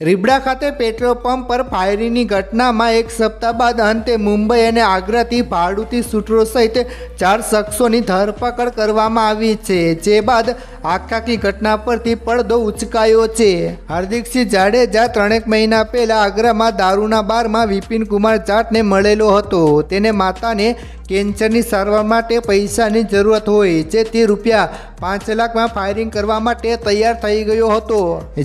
રીબડા ખાતે petrol pump પર ફાયરિંગની ઘટનામાં એક સપ્તાહ બાદ અંતે મુંબઈ અને આગ્રાથી ભાડુતી સૂત્રો સહિત ચાર શખ્સોની ધરપકડ કરવામાં આવી છે. જે બાદ આખાકી ઘટના પરથી પડદો ઉચકાયો છે. હાર્દિકસિંહ જાડેજા ત્રણેક મહિના પહેલા આગ્રામાં દારૂના બારમાં વિપિન કુમાર જાટને મળેલો હતો. તેને માતાને કેન્સરની સારવાર માટે પૈસાની જરૂરત હોય, જેથી રૂપિયા પાંચ લાખમાં ફાયરિંગ કરવા માટે તૈયાર થઈ ગયો હતો.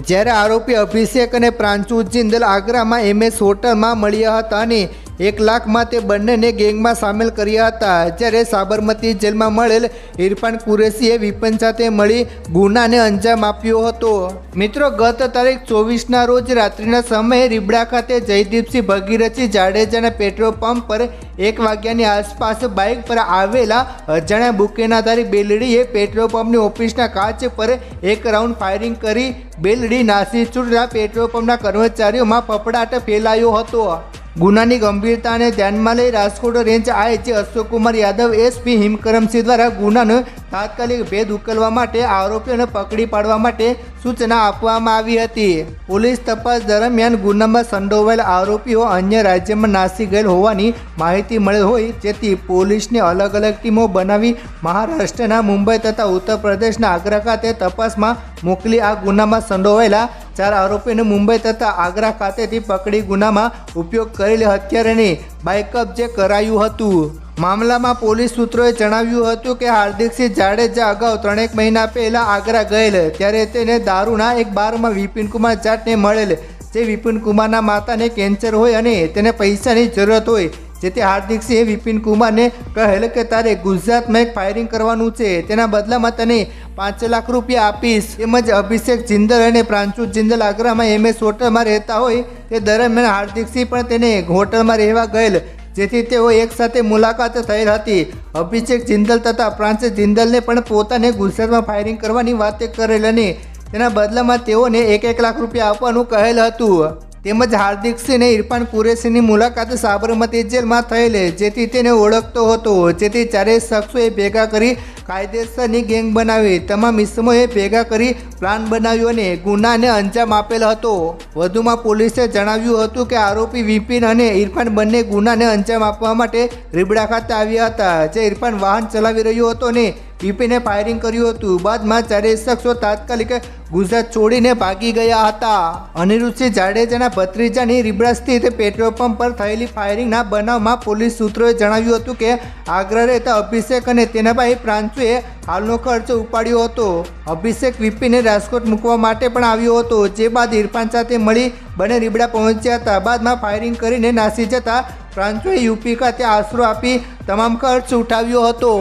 જ્યારે આરોપી અભિષેક અને પ્રાંચુ જિંદલ આગ્રામાં એમએસ હોટલમાં મળ્યા હતા અને એક લાખમાં તે બંનેને ગેંગમાં સામેલ કર્યા હતા. જ્યારે સાબરમતી જેલમાં મળેલ ઇરફાન કુરેશીએ વિપન સાથે મળી ગુનાને અંજામ આપ્યો હતો. મિત્રો, ગત તારીખ ચોવીસના રોજ રાત્રિના સમયે રીબડા ખાતે જયદીપસિંહ ભગીરથસિંહ જાડેજાના પેટ્રોલ પંપ પર એક વાગ્યાની આસપાસ બાઇક પર આવેલા અજાણ્યા બુકેનાધારી બેલડીએ પેટ્રોલ પંપની ઓફિસના કાચ પર એક રાઉન્ડ ફાયરિંગ કરી બેલડી નાસી છૂટતા પેટ્રોલ પંપના કર્મચારીઓમાં ફફડાટ ફેલાયો હતો. ગુનાની ગંભીરતાને ધ્યાનમાં લઈ Rajkot range IG Ashokkumar Yadav SP Himkarsinh દ્વારા ગુનાનો તાત્કાલિક ભેદ ઉકેલવા માટે આરોપીઓને પકડી પાડવા માટે સૂચના આપવામાં આવી હતી. પોલીસ તપાસ દરમિયાન ગુનામાં સંડોવાયેલ આરોપીઓ અન્ય રાજ્યમાં નાસી ગયેલ હોવાની માહિતી મળેલ હોય, જેથી પોલીસને અલગ અલગ ટીમો બનાવી મહારાષ્ટ્રના મુંબઈ તથા ઉત્તર પ્રદેશના આગ્રા ખાતે તપાસમાં મોકલી આ ગુનામાં સંડોવાયેલા ચાર આરોપીને મુંબઈ તથા આગ્રા ખાતેથી પકડી ગુનામાં ઉપયોગ કરેલી હત્યારેની બાઇકઅપ જે કરાયું હતું. મામલામાં પોલીસ સૂત્રોએ જણાવ્યું હતું કે હાર્દિકસિંહ જાડેજા અગાઉ ત્રણેક મહિના પહેલા આગ્રા ગયેલ, ત્યારે તેને દારૂના એક બારમાં વિપિન કુમાર જાટને મળેલ, જે વિપિન કુમારના માતાને કેન્સર હોય અને તેને પૈસાની જરૂરત હોય, જેથી હાર્દિકસિંહે વિપિન કુમારને કહેલ કે તારે ગુજરાતમાં એક ફાયરિંગ કરવાનું છે, તેના બદલામાં તને પાંચ લાખ રૂપિયા આપીશ. તેમજ અભિષેક જિંદલ અને પ્રાંશુ જિંદલ આગ્રામાં એમએસ હોટલમાં રહેતા હોય, તે દરમિયાન હાર્દિકસિંહ પણ તેને હોટલમાં રહેવા ગયેલ. જેથી તેઓ એકસાથે મુલાકાત થયેલ હતી. અભિષેક જિંદલ તથા ફ્રાન્સિસ જિંદલને પણ પોતાને ગુજરાતમાં ફાયરિંગ કરવાની વાત કરેલ અને તેના બદલામાં તેઓને એક એક લાખ રૂપિયા આપવાનું કહેલ હતું. તેમજ હાર્દિક સિંહ અને ઇરફાન કુરેશીની મુલાકાત સાબરમતી જેલમાં થયેલી, જેથી તેને ઓળખતો હતો. જેથી ચારેય શખ્સોએ ભેગા કરી કાયદેસરની ગેંગ બનાવી. તમામ ઇસમોએ ભેગા કરી પ્લાન બનાવ્યો અને ગુનાને અંજામ આપેલ હતો. વધુમાં પોલીસે જણાવ્યું હતું કે આરોપી વિપિન અને ઇરફાન બંને ગુનાને અંજામ આપવા માટે રીબડા ખાતે આવ્યા હતા, જે ઇરફાન વાહન ચલાવી રહ્યો હતો અને વિપિને ફાયરિંગ કર્યું હતું. બાદમાં ચારેય શખ્સો તાત્કાલિક ગુજરાત છોડીને ભાગી ગયા હતા. અનિરુદ્ધસિંહ જાડેજાના ભત્રીજાની રીબડા સ્થિત પેટ્રોલ પંપ પર થયેલી ફાયરિંગના બનાવમાં પોલીસ સૂત્રોએ જણાવ્યું હતું કે આગ્રા રહેતા અભિષેક અને તેના ભાઈ પ્રાંશુએ હાલનો ખર્ચ ઉપાડ્યો હતો. અભિષેક વિપીને રાજકોટ મૂકવા માટે પણ આવ્યો હતો, જે બાદ ઇરફાન સાથે મળી બંને રીબડા પહોંચ્યા હતા. બાદમાં ફાયરિંગ કરીને નાસી જતા પ્રાંશુએ યુપી ખાતે આશરો આપી તમામ ખર્ચ ઉઠાવ્યો હતો.